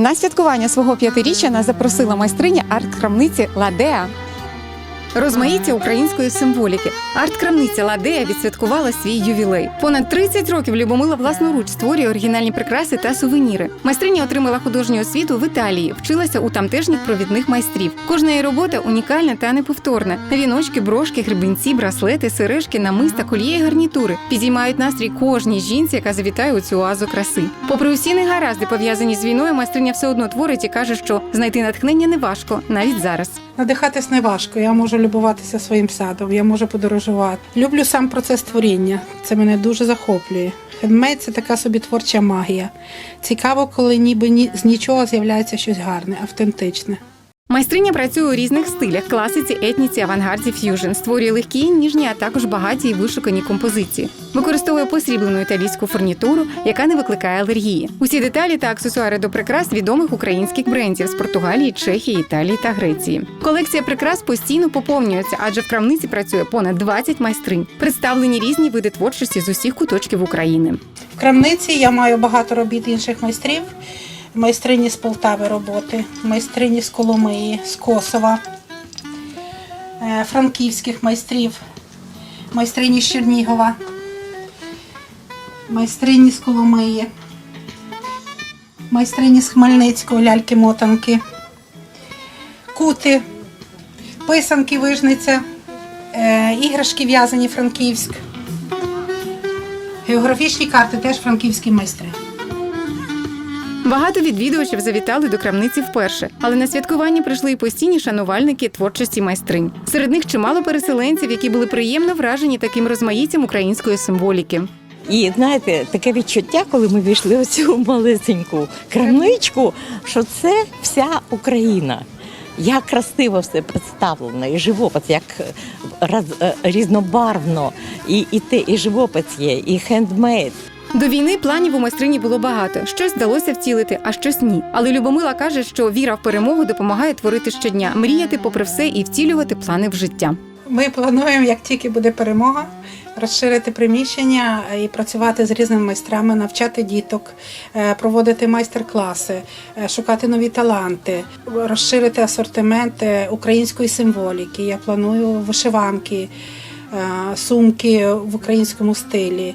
На святкування свого п'ятиріччя нас запросила майстриня арт-крамниці Ладеа. Розмаїття української символіки. Арт-крамниця Ладея відсвяткувала свій ювілей. Понад 30 років Любомила власноруч створює оригінальні прикраси та сувеніри. Майстриня отримала художню освіту в Італії, вчилася у тамтешніх провідних майстрів. Кожна її робота унікальна та неповторна. Віночки, брошки, гребінці, браслети, сережки, намиста, коліє і гарнітури підіймають настрій кожній жінці, яка завітає у цю оазу краси. Попри усі негаразди, пов'язані з війною, майстриня все одно творить і каже, що знайти натхнення неважко навіть зараз. Надихатись не важко. Я можу любуватися своїм садом, я можу подорожувати. Люблю сам процес творіння. Це мене дуже захоплює. Хендмейд – це така собі творча магія. Цікаво, коли ніби ні з нічого з'являється щось гарне, автентичне. Майстриня працює у різних стилях: класиці, етніці, авангарді, ф'южн. Створює легкі, ніжні, а також багаті і вишукані композиції. Використовує посріблену італійську фурнітуру, яка не викликає алергії. Усі деталі та аксесуари до прикрас відомих українських брендів з Португалії, Чехії, Італії та Греції. Колекція прикрас постійно поповнюється, адже в крамниці працює понад 20 майстринь. Представлені різні види творчості з усіх куточків України. В крамниці я маю багато робіт інших майстрів. Майстрині з Полтави роботи, майстрині з Коломиї, з Косова, е, франківських майстрів, майстрині з Чернігова, майстрині з Коломиї, майстрині з Хмельницького, ляльки-мотанки, кути, писанки вижниця, е, іграшки в'язані Франківськ. Географічні карти теж франківські майстри. Багато відвідувачів завітали до крамниці вперше, але на святкуванні прийшли і постійні шанувальники творчості майстринь. Серед них чимало переселенців, які були приємно вражені таким розмаїттям української символіки. І знаєте, таке відчуття, коли ми війшли у цю малесеньку крамничку, що це вся Україна. Як красиво все представлено, і живопис, як роз, е, різнобарвно, і, і те, і живопис є, і хендмейд. До війни планів у майстрині було багато. Щось вдалося втілити, а щось ні. Але Любомила каже, що віра в перемогу допомагає творити щодня, мріяти попри все і втілювати плани в життя. Ми плануємо, як тільки буде перемога, розширити приміщення і працювати з різними майстрами, навчати діток, е, проводити майстер-класи, е, шукати нові таланти, розширити асортимент української символіки. Я планую вишиванки, е, сумки в українському стилі,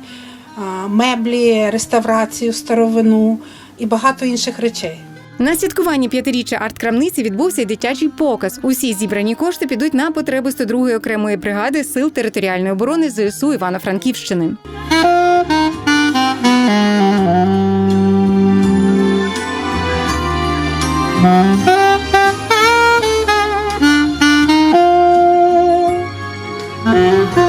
меблі, реставрацію, старовину і багато інших речей. На святкуванні п'ятиріччя арт-крамниці відбувся й дитячий показ. Усі зібрані кошти підуть на потреби 102-ї окремої бригади сил територіальної оборони ЗСУ Івано-Франківщини. Thank